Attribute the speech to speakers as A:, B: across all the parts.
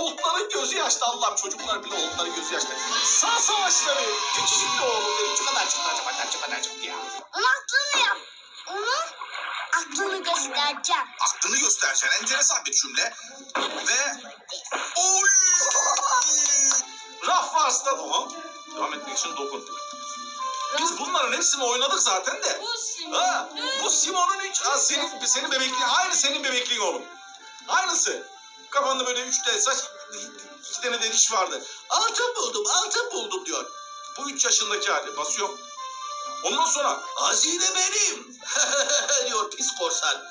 A: Oğulların gözü yaşlı Allah'ım çocuklar bile oğulların gözü yaşlı. Sağ savaşları küçücük bir oğlum benim şu kadar çıktı acaba acaba acaba ya.
B: Onun aklını yap. Onun aklını göstereceğim.
A: Aklını göstereceksin enteresan bir cümle. Ve oy! Raf varsa tamam. Devam etmek için dokun. Biz bunların hepsini oynadık zaten de.
C: Bu sim.
A: Ha, bu Simon'un üç, ha, senin, senin bebekliğin, aynı senin bebekliğin oğlum. Aynısı. Kafanda böyle üç tane saç, iki tane de diş vardı. Altın buldum, altın buldum diyor. Bu üç yaşındaki hali basıyorum. Ondan sonra hazine benim diyor pis korsan.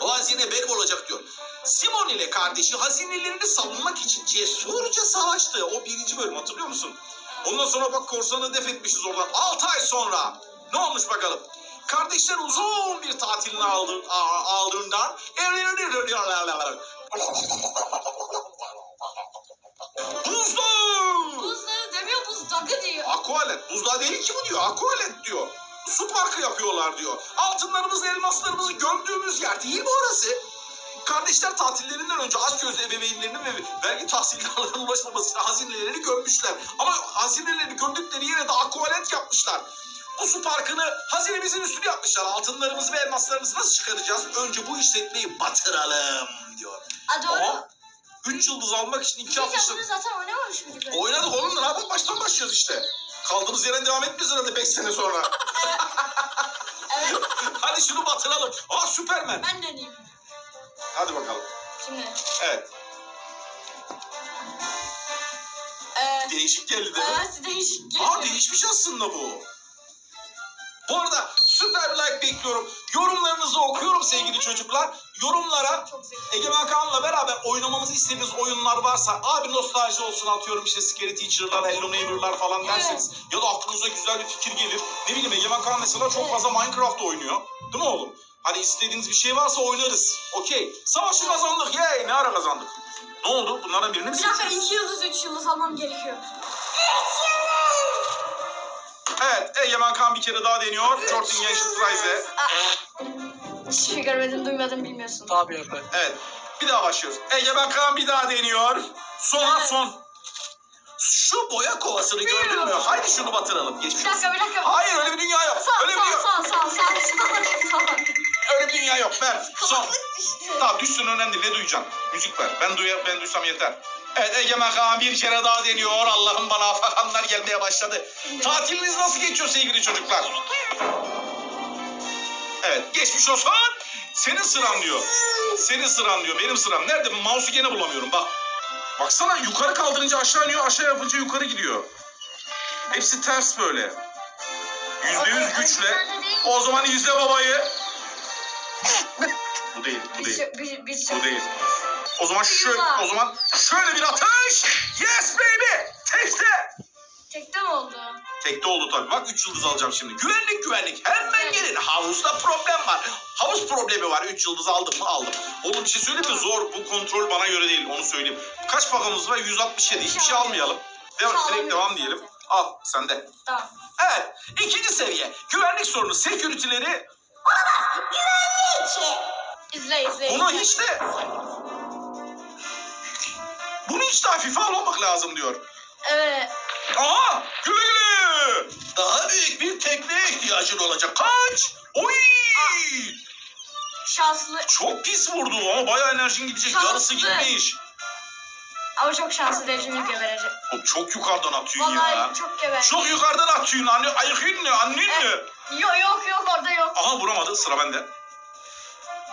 A: O hazine benim olacak diyor. Simon ile kardeşi hazinelerini savunmak için cesurca savaştı. O birinci bölüm hatırlıyor musun? Ondan sonra bak korsanı def etmişiz oradan. 6 ay sonra. Ne olmuş bakalım? Kardeşler uzun bir tatilini aldı, aldığından Aqualet. Buzdağı değil ki bu diyor. Aqualet diyor. Su parkı yapıyorlar diyor. Altınlarımızı, elmaslarımızı gömdüğümüz yer değil mi orası? Kardeşler tatillerinden önce aç gözlü ebeveynlerinin ve vergi tahsillerine ulaşmaması için hazinelerini gömmüşler. Ama hazinelerini gömdükleri yere de aqualet yapmışlar. Bu su parkını hazinemizin üstüne yapmışlar. Altınlarımızı ve elmaslarımızı nasıl çıkaracağız? Önce bu işletmeyi batıralım diyor.
C: A doğru.
A: Ama 3 yıldız almak için 2
C: Biz
A: hafta
C: zaten oynamamış mıydık?
A: Oynadık oğlum da ne yapalım baştan başlıyoruz işte. Kaldığımız yerden devam etmiyoruz herhalde 5 sene sonra.
C: Evet.
A: Hadi şunu batıralım. Aa Süpermen.
C: Ben deneyeyim.
A: Hadi bakalım.
C: Şimdi.
A: Evet.
C: Ee,
A: Değişik geldi değil mi?
C: evet değişik
A: Aa
C: geliyor.
A: değişmiş aslında bu. Bu arada süper like bekliyorum. Yorumlarınızı okuyorum sevgili çocuklar. Yorumlara. Egemen Kaan'la beraber oynamamızı istediğiniz oyunlar varsa abi nostalji olsun atıyorum işte Scary Teacher'lar, Hello Neighbor'lar falan derseniz ya da aklınıza güzel bir fikir gelir. Ne bileyim Egemen Kaan mesela çok fazla Minecraft oynuyor. Değil mi oğlum? Hani istediğiniz bir şey varsa oynarız. Okey. Savaşı kazandık. Yay ne ara kazandık? Ne oldu? Bunlardan birini mi
C: Bir dakika
A: seçiyoruz?
C: iki yıldız üç yıldız almam gerekiyor.
A: Evet Egemen Kaan bir kere daha deniyor. Jordan Gençlik
C: Hiçbir şey görmedim duymadım bilmiyorsun.
D: Tabii efendim.
A: Evet. Bir daha başlıyoruz. Egemen Kaan bir daha deniyor. Sona
C: Evet.
A: son. Şu boya kovasını gördün mü? Haydi şunu batıralım. Geçmiş
C: Bir
A: olsun.
C: dakika bir dakika.
A: Hayır öyle bir dünya yok.
C: Sağ
A: Öyle bir dünya,
C: sağ sağ sağ sağ sağ.
A: öyle bir dünya yok. Ver. Son.
C: Kulaklık düştü.
A: Tamam düşsün önemli. Ne duyacaksın? Müzik ver. Ben duya, ben duysam yeter. Evet Egemen Kaan bir kere daha deniyor. Allah'ım bana afakanlar gelmeye başladı. Tatiliniz nasıl geçiyor sevgili çocuklar? Evet geçmiş olsun. Senin sıran diyor. Senin sıran diyor. Benim sıram. Nerede? Mouse'u gene bulamıyorum. Bak. Baksana yukarı kaldırınca aşağı iniyor. Aşağı yapınca yukarı gidiyor. Hepsi ters böyle. Yüzde yüz güçle. O zaman izle babayı. bu değil. Bu değil.
C: Bir, bir, bir,
A: Bu değil. O zaman şöyle, o zaman şöyle bir atış. Yes baby. Tekte.
C: Tekte mi oldu?
A: Tekte oldu tabii. Bak 3 yıldız alacağım şimdi. Güvenlik güvenlik. Hemen gelin. Havuzda problem var. Havuz problemi var. 3 yıldız aldım mı aldım. Oğlum bir şey söyleyeyim mi? Zor. Bu kontrol bana göre değil. Onu söyleyeyim. Kaç pakamız var? 167. Hiçbir şey almayalım. Devam, direkt devam diyelim. Al sende.
C: Tamam.
A: Evet. ikinci seviye. Güvenlik sorunu. Security'leri
C: İzle izle.
A: bunu
C: izle.
A: hiç de bunu hiç de hafife almamak lazım diyor.
C: Evet.
A: Aha! Güle güle! Daha büyük bir tekneye ihtiyacın olacak. Kaç! Oy!
C: Şanslı.
A: Çok pis vurdu ama bayağı enerjin gidecek.
C: Şanslı.
A: Yarısı gitmiş.
C: Ama çok şanslı derecemi geberecek.
A: Oğlum çok yukarıdan atıyorsun ya.
C: Vallahi çok geber.
A: Çok yukarıdan atıyorsun anne. Ayıkın ne? Annen ne?
C: Yok yok yok orada yok.
A: Aha vuramadı. Sıra bende.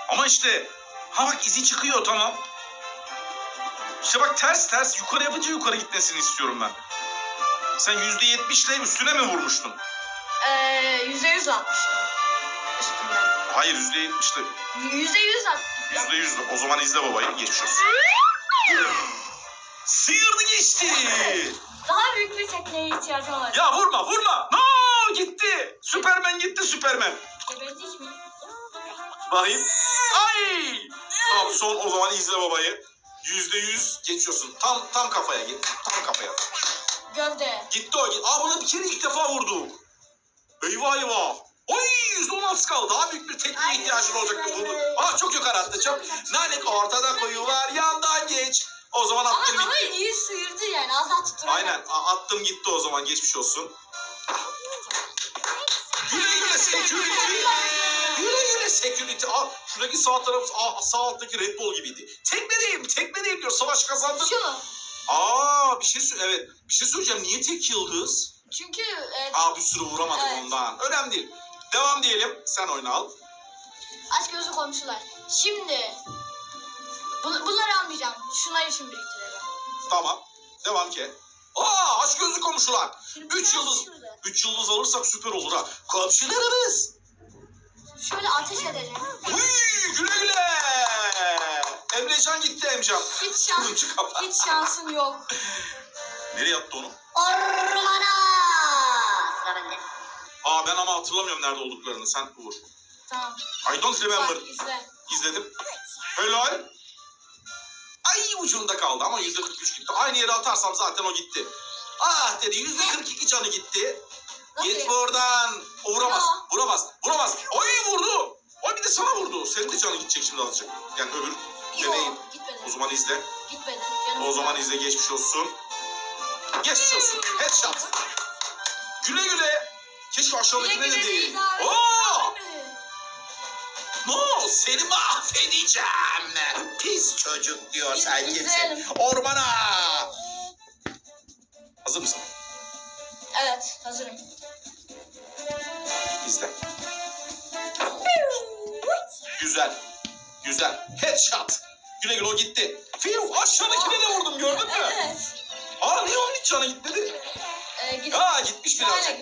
A: Ama işte ha bak izi çıkıyor tamam. İşte bak ters ters yukarı yapınca yukarı gitmesini istiyorum ben. Sen yüzde yetmişle üstüne mi vurmuştun?
C: Ee, yüzde yüz atmıştım. Üstünden.
A: Hayır yüzde yetmişle.
C: Yüzde yüz at.
A: Yüzde yüz. O zaman izle babayı. Geçiyoruz. Sıyırdı geçti.
C: Daha büyük bir tekneye ihtiyacım olacak.
A: Ya vurma vurma. No gitti. Süpermen gitti Süpermen.
C: Geberdik mi?
A: Bakayım. Ay. Tamam son o zaman izle babayı. Yüzde yüz geçiyorsun. Tam tam kafaya git. Tam kafaya.
C: Gövde.
A: Gitti o. Aa buna bir kere ilk defa vurdu. Eyvah eyvah. Oy yüzde on altı kaldı. Daha büyük bir tekniğe ihtiyacın olacak.
C: ay.
A: Aa çok yukarı attı. Çok. Nanik ortada koyu var yandan geç. O zaman
C: Ama,
A: attım
C: ama
A: gitti.
C: iyi sıyırdı yani. Az daha tutturamadı.
A: Aynen a- attım gitti o zaman geçmiş olsun. Güle güle security. Güle güle security. Aa, şuradaki sağ taraf aa, sağ alttaki Red Bull gibiydi. Teknedeyim teknedeyim diyor savaş kazandım.
C: Şu?
A: Aa bir şey sö- evet bir şey söyleyeceğim niye tek yıldız?
C: Çünkü e,
A: Aa bir sürü vuramadık
C: Evet.
A: ondan. Önemli değil. Devam diyelim. Sen oyunu al.
C: aç gözlü komşular. Şimdi bu- bunları almayacağım. Şunlar için biriktirelim.
A: Tamam. Devam ki. Aa aç gözlü komşular.
C: Şimdi
A: Üç
C: bunlar
A: yıldız.
C: şurada.
A: Üç yıldız alırsak süper olur ha. Komşularımız.
C: Şöyle ateş edeceğim.
A: Uy, gitti Emcan.
C: Hiç şans,
A: Turuncu kafa.
C: hiç şansım yok.
A: Nereye attı onu?
B: Ormana. Sıra bende.
A: Aa ben ama hatırlamıyorum nerede olduklarını. Sen vur.
C: Tamam.
A: I don't remember.
C: Bak izle.
A: İzledim. Helal. Ay ucunda kaldı ama yüzde 43 gitti. Aynı yere atarsam zaten o gitti. Ah dedi yüzde 42 canı gitti.
C: Nasıl?
A: Git buradan. O vuramaz.
C: Ya.
A: Vuramaz. Vuramaz. Oy vurdu. Oy bir de sana vurdu. Senin de canı gidecek şimdi azıcık. Yani öbür
C: gitmedi.
A: O zaman izle.
C: Gitmedi. Canım
A: O zaman izle geçmiş olsun. Geçmiş olsun. Headshot. Güle güle. Keşke aşağıdakine de değil. Oo! No, seni mahvedeceğim. Pis çocuk diyor
C: Biz-
A: sen kimsin? Ormana. Hazır mısın?
C: Evet hazırım.
A: İzle. Güzel. Güzel. Headshot. Güle güle o gitti. Fiu aşağıdakine de vurdum gördün mü?
C: Evet.
A: Aa niye onun hiç canı gitmedi?
C: Ee.
A: Aa gitmiş birazcık.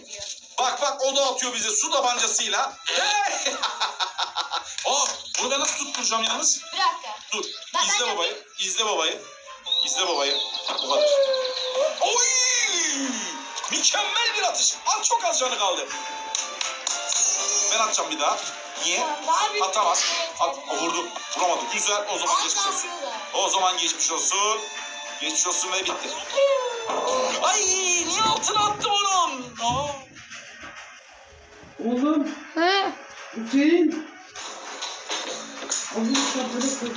A: Bak bak o da atıyor bize su tabancasıyla. Hey! Aa bunu ben nasıl tutturacağım yalnız?
C: Bir dakika.
A: Dur.
C: Ben-
A: İzle
C: ben
A: babayı. İzle babayı. İzle babayı. Bu kadar. Oy! Mükemmel bir atış. Az çok az canı kaldı. Ben atacağım bir daha. Niye? Atamaz.
C: Evet,
A: At, vurdu. Vuramadı. Güzel. O zaman geçmiş olsun. O zaman geçmiş olsun. Geçmiş olsun ve bitti. Ay niye altına attım onun? Aa.
D: Oğlum
E: He,
D: Hüseyin. Abi kapını kır.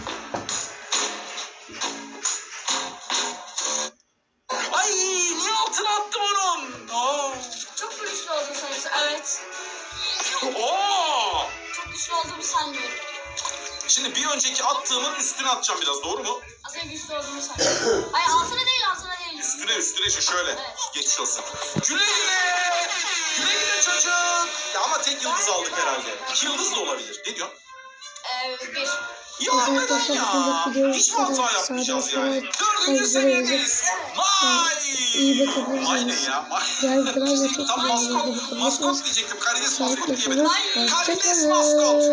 A: Şimdi bir önceki attığımın üstüne atacağım biraz doğru mu?
C: Az önce güçlü olduğumu sanıyorum. Hayır altına değil altına değil.
A: Üstüne üstüne işte şöyle.
C: Evet.
A: Geçmiş olsun. Güle güle. Güle güle çocuk. Ya ama tek yıldız aldık herhalde. İki yıldız da olabilir. Ne diyorsun?
C: Ee, bir.
A: Ya neden ya? Hiç mi hata yapmayacağız yani? Dördüncü seviyedeyiz. Vay. Aynen ya. Tam maskot, maskot diyecektim. Karides maskot diyemedim. Karides maskot.